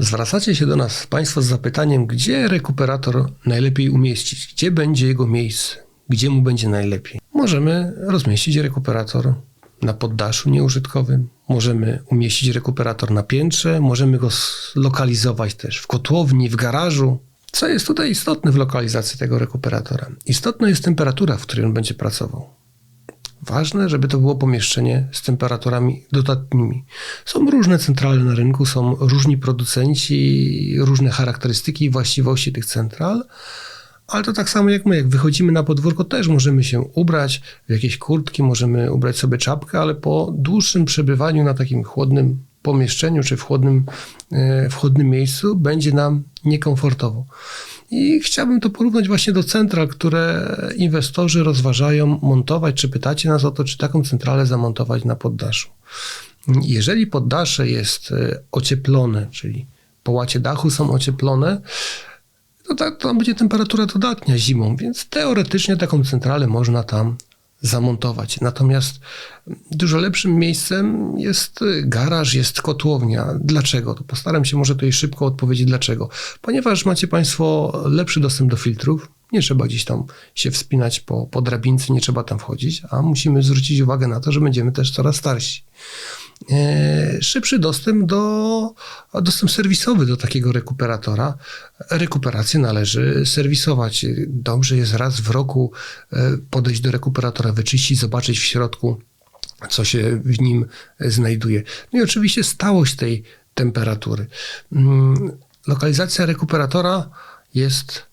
Zwracacie się do nas Państwo z zapytaniem, gdzie rekuperator najlepiej umieścić, gdzie będzie jego miejsce, gdzie mu będzie najlepiej. Możemy rozmieścić rekuperator na poddaszu nieużytkowym, możemy umieścić rekuperator na piętrze, możemy go zlokalizować też w kotłowni, w garażu. Co jest tutaj istotne w lokalizacji tego rekuperatora? Istotna jest temperatura, w której on będzie pracował. Ważne, żeby to było pomieszczenie z temperaturami dodatnimi. Są różne centrale na rynku, są różni producenci, różne charakterystyki i właściwości tych central, ale to tak samo jak my, jak wychodzimy na podwórko, też możemy się ubrać w jakieś kurtki, możemy ubrać sobie czapkę, ale po dłuższym przebywaniu na takim chłodnym pomieszczeniu czy w chłodnym, e, w chłodnym miejscu będzie nam niekomfortowo. I chciałbym to porównać właśnie do central, które inwestorzy rozważają montować. Czy pytacie nas o to, czy taką centralę zamontować na poddaszu? Jeżeli poddasze jest e, ocieplone, czyli połacie dachu są ocieplone, to ta, tam będzie temperatura dodatnia zimą, więc teoretycznie taką centralę można tam zamontować. Natomiast dużo lepszym miejscem jest garaż, jest kotłownia. Dlaczego? To postaram się może tutaj szybko odpowiedzieć dlaczego. Ponieważ macie Państwo lepszy dostęp do filtrów, nie trzeba gdzieś tam się wspinać po, po drabince, nie trzeba tam wchodzić, a musimy zwrócić uwagę na to, że będziemy też coraz starsi. E, szybszy dostęp do dostęp serwisowy do takiego rekuperatora. Rekuperację należy serwisować. Dobrze jest raz w roku e, podejść do rekuperatora, wyczyścić, zobaczyć w środku, co się w nim znajduje. No i oczywiście stałość tej temperatury. Mm, Lokalizacja rekuperatora jest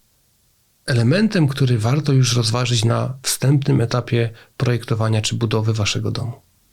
elementem, który warto już rozważyć na wstępnym etapie projektowania czy budowy waszego domu.